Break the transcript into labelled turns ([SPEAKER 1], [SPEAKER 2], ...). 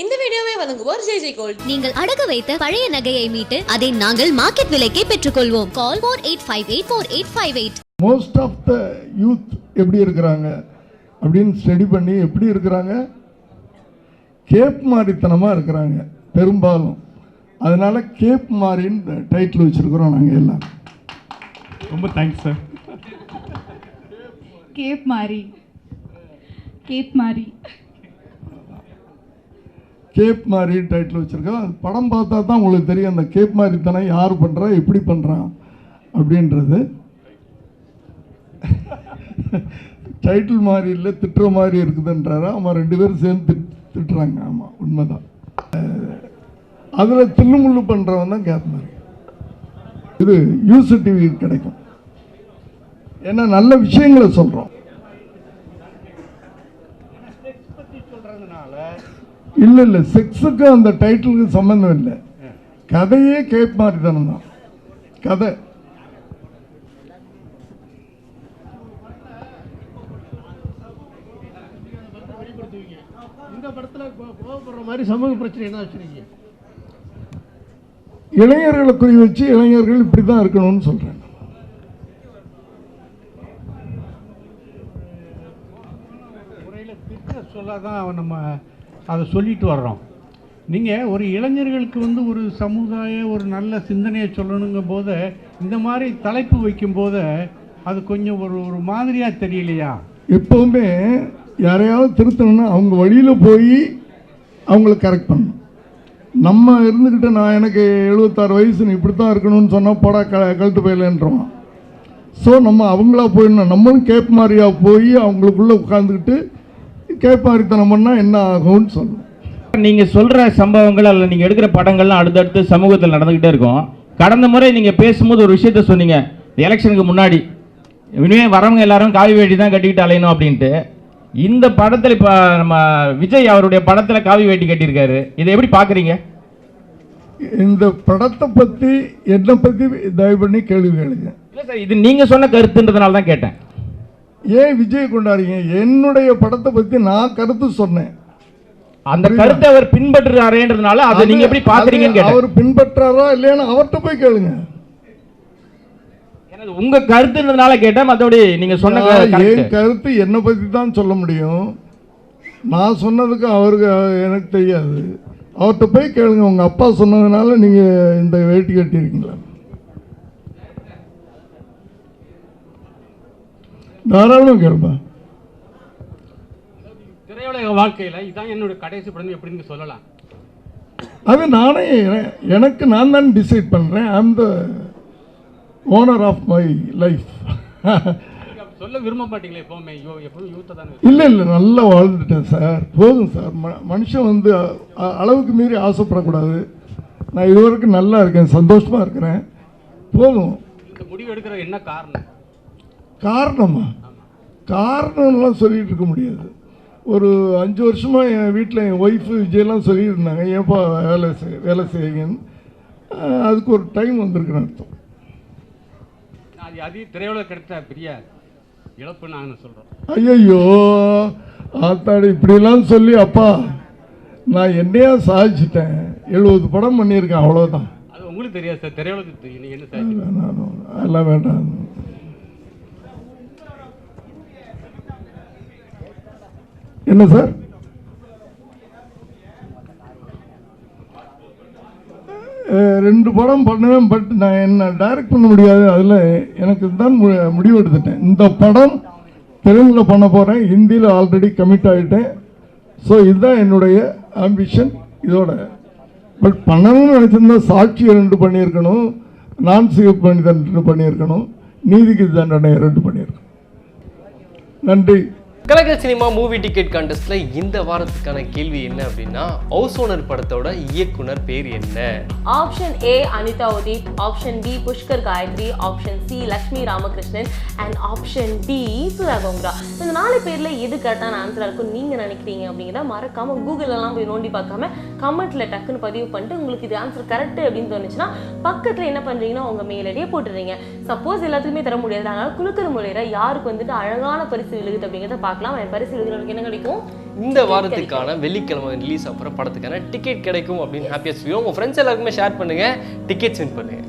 [SPEAKER 1] இந்த வீடியோவை வழங்குவோர் ஜெய் ஜெய் கோல்ட்.
[SPEAKER 2] நீங்கள் அடகு வைத்த பழைய நகையை மீட்டு அதை நாங்கள் மார்க்கெட் விலைக்கே பெற்றுக்கொள்வோம். Call four eight five eight four eight five eight
[SPEAKER 3] most of the youth எப்படி இருக்கிறாங்க? அப்படின்னு ஸ்டடி பண்ணி எப்படி இருக்கிறாங்க? கேப் மாரித்தனமாக இருக்கிறாங்க பெரும்பாலும். அதனால கேப் மாரின்னு டைட்டில் வச்சுருக்குறோம் நாங்கள் எல்லாம்.
[SPEAKER 4] ரொம்ப தேங்க்ஸ் சார்
[SPEAKER 5] கேப் மாறி. கேப் மாறி.
[SPEAKER 3] கேப் மாதிரி டைட்டில் வச்சுருக்கோம் அது படம் பார்த்தா தான் உங்களுக்கு தெரியும் அந்த கேப் மாதிரி தானே யார் பண்ணுறா எப்படி பண்ணுறான் அப்படின்றது. டைட்டில் மாதிரி இல்லை திட்டுற மாதிரி இருக்குதுன்றாரு. ஆமாம் ரெண்டு பேரும் சேர்ந்து திட் திட்டுறாங்க. ஆமாம் உண்மைதான். அதில் தில்லுமுள்ளு பண்ணுறவன் தான் கேப் மாதிரி. இது யூஸ் டிவி கிடைக்கும். ஏன்னா நல்ல விஷயங்களை சொல்கிறோம் இல்லை இல்லை. செக்ஸுக்கும் அந்த டைட்டிலுக்கு சம்மந்தம் இல்லை. கதையே கேப் மாதிரி தானே. தான் கதை.
[SPEAKER 6] இந்த படத்துல கோ- கோவப்படுற மாதிரி சமூக பிரச்சனை என்ன வச்சிருக்கீங்க?
[SPEAKER 3] இளைஞர்களை குறி வச்சு இளைஞர்கள் இப்படி தான் இருக்கணும்னு சொல்கிறேன்
[SPEAKER 6] முறையில் திட்ட சொல்ல தான் நம்ம அதை சொல்லிட்டு வர்றோம். நீங்கள் ஒரு இளைஞர்களுக்கு வந்து ஒரு சமுதாய ஒரு நல்ல சிந்தனையை சொல்லணுங்கும் போது இந்த மாதிரி தலைப்பு வைக்கும்போது அது கொஞ்சம் ஒரு ஒரு மாதிரியாக தெரியலையா?
[SPEAKER 3] எப்போவுமே யாரையாவது திருத்தணும்னா அவங்க வழியில் போய் அவங்கள கரெக்ட் பண்ணணும். நம்ம இருந்துக்கிட்டு நான் எனக்கு எழுபத்தாறு வயசு இப்படி தான் இருக்கணும்னு சொன்னால் போடா க கழுத்து போயிடலன்றோம் ஸோ நம்ம அவங்களா போயிடணும். நம்மளும் கேப் மாதிரியா போய் அவங்களுக்குள்ளே உட்காந்துக்கிட்டு கேப் மாதிரித்தனம் பண்ணால் என்ன ஆகும்னு சொல்லணும்
[SPEAKER 7] நீங்க சொல்ற சம்பவங்கள் அல்ல நீங்க எடுக்கிற படங்கள்லாம் அடுத்தடுத்து சமூகத்தில் நடந்துகிட்டே இருக்கும். கடந்த முறை நீங்க பேசும்போது ஒரு விஷயத்த சொன்னீங்க. எலெக்ஷனுக்கு முன்னாடி. இனிமே வரவங்க எல்லாரும் காவி வேட்டி தான் கட்டிக்கிட்டு அலையணும் அப்படின்ட்டு. இந்த படத்துல இப்ப நம்ம விஜய் அவருடைய படத்துல காவி வேட்டி கட்டியிருக்காரு. இதை எப்படி பாக்குறீங்க?
[SPEAKER 3] இந்த படத்தை பற்றி என்னை பற்றி தயவு பண்ணி கேள்வி கேளுங்க.
[SPEAKER 7] இல்ல சார் இது நீங்க சொன்ன கருத்துன்றதுனால தான் கேட்டேன்.
[SPEAKER 3] ஏன் விஜய் கொண்டாடுறீங்க? என்னுடைய படத்தை பற்றி நான் கருத்து சொன்னேன்.
[SPEAKER 7] அந்த கருத்தை அவர் பின்பற்றுறாரேன்றதுனால அதை நீங்க எப்படி பாக்குறீங்கன்னு
[SPEAKER 3] அவர் பின்பற்றாரா இல்லையான்னு அவர்கிட்ட போய் கேளுங்க.
[SPEAKER 7] உங்க கருத்துன்றதுனால கேட்டேன் மற்றபடி நீங்க சொன்ன
[SPEAKER 3] என் கருத்து என்னை பற்றி தான் சொல்ல முடியும். நான் சொன்னதுக்கு அவருக்கு எனக்கு தெரியாது. அவர்கிட்ட போய் கேளுங்க உங்கள் அப்பா சொன்னதுனால நீங்கள் இந்த வேட்டி கட்டியிருக்கீங்களா? தாராளமாக கேளுப்பா.
[SPEAKER 8] திரையுலக வாழ்க்கையில் இதான் என்னோட கடைசி படம் எப்படின்னு சொல்லலாம்.
[SPEAKER 3] அது நானே என- எனக்கு நான் தான் டிசைட் பண்ணுறேன் I'm the owner of my life
[SPEAKER 8] சொல்ல விரும்ப மாட்டீங்களே எப்பவுமே. எப்பவும் யூத்தை தானே
[SPEAKER 3] இல்லை இல்லை நல்லா வாழ்ந்துட்டேன் சார் போதும் சார் ம மனுஷன் வந்து அளவுக்கு மீறி ஆசைப்படக்கூடாது. நான் இதுவரைக்கும் நல்லா இருக்கேன் சந்தோஷமாக இருக்கிறேன். போதும்.
[SPEAKER 8] இந்த முடிவு எடுக்கிற என்ன காரணம்?
[SPEAKER 3] காரணமா? காரணம்லாம் சொல்லிட்டு இருக்க முடியாது. ஒரு அஞ்சு வருஷமாக என் வீட்டில் என் ஒய்ஃபு விஜயெல்லாம் சொல்லிட்டு இருந்தாங்க ஏன்ப்பா வேலை செய் வேலை செய்யுங்கன்னு அதுக்கு ஒரு டைம் வந்திருக்குன்னு அர்த்தம்.
[SPEAKER 8] அது அது திரையுலக கிடைத்த பெரிய இழப்பு நாங்கள் சொல்கிறோம்
[SPEAKER 3] ஐயையோ ஆத்தாடி இப்படிலாம் சொல்லி அப்பா நான் என்னையா சாதிச்சிட்டேன்? எழுபது படம் பண்ணியிருக்கேன் அவ்வளோதான்
[SPEAKER 8] அது உங்களுக்கு தெரியாது சார் திரையுலகத்துக்கு நீங்கள் என்ன
[SPEAKER 3] வேணாம், அதெல்லாம் வேண்டாம். என்ன சார்? ரெண்டு படம் பண்ணுவேன் பட் நான் என்ன டைரக்ட் பண்ண முடியாது. அதில் எனக்கு தான் மு- முடிவு எடுத்துட்டேன். இந்த படம் தெலுங்கில் பண்ண போகிறேன் ஹிந்தியில் ஆல்ரெடி கமிட் ஆகிட்டேன் ஸோ இதுதான் என்னுடைய ஆம்பிஷன் இதோட. பட் பண்ணணும்னு நினச்சிருந்தா சாட்சி ரெண்டு பண்ணியிருக்கணும். நான் சிவப்பு மனிதன் ரெண்டு பண்ணியிருக்கணும். நீதிக்கு தண்டனை ரெண்டு பண்ணியிருக்கணும். நன்றி.
[SPEAKER 9] கலக்கல் சினிமா மூவி டிக்கெட் கான்டெஸ்ட்ல இந்த வாரத்துக்கான கேள்வி என்ன அப்படின்னா ஹவுஸ் ஓனர் படத்தோட இயக்குனர் பேர் என்ன?
[SPEAKER 1] Option A Anitha Udeep option B Pushkar Gayathri option C Lakshmi Ramakrishnan and option D Sudha Kongara இந்த நாலு பேர்ல எது கரெக்டான ஆன்சரா இருக்கும் நீங்க நினைக்கிறீங்க அப்படிங்கிறத மறக்காம கூகுள் எல்லாம் போய் நோண்டி பார்க்காம கமெண்ட்ல டக்குன்னு பதிவு பண்ணிட்டு உங்களுக்கு இது ஆன்சர் கரெக்ட் அப்படின்னு தோணுச்சுன்னா பக்கத்துல என்ன பண்றீங்கன்னா உங்க மெயில் ஐடியை போட்டுறீங்க சப்போஸ் எல்லாத்துக்குமே தர முடியாது அதனால குழுக்கிற முறையில யாருக்கு வந்துட்டு அழகான பரிசு விழுகுது அப்படிங்கிறத பார்க்க பார்க்கலாம். என் பரிசு எழுதுறவங்களுக்கு என்ன கிடைக்கும்?
[SPEAKER 9] இந்த வாரத்துக்கான வெள்ளிக்கிழமை ரிலீஸ் அப்புறம் படத்துக்கான டிக்கெட் கிடைக்கும் அப்படின்னு ஹாப்பியாக சொல்லுவோம் உங்கள் ஃப்ரெண்ட்ஸ் எல்லாருக்குமே ஷேர் பண்ணுங்க. டிக்கெட்ஸ் வின் பண்ணுங்க.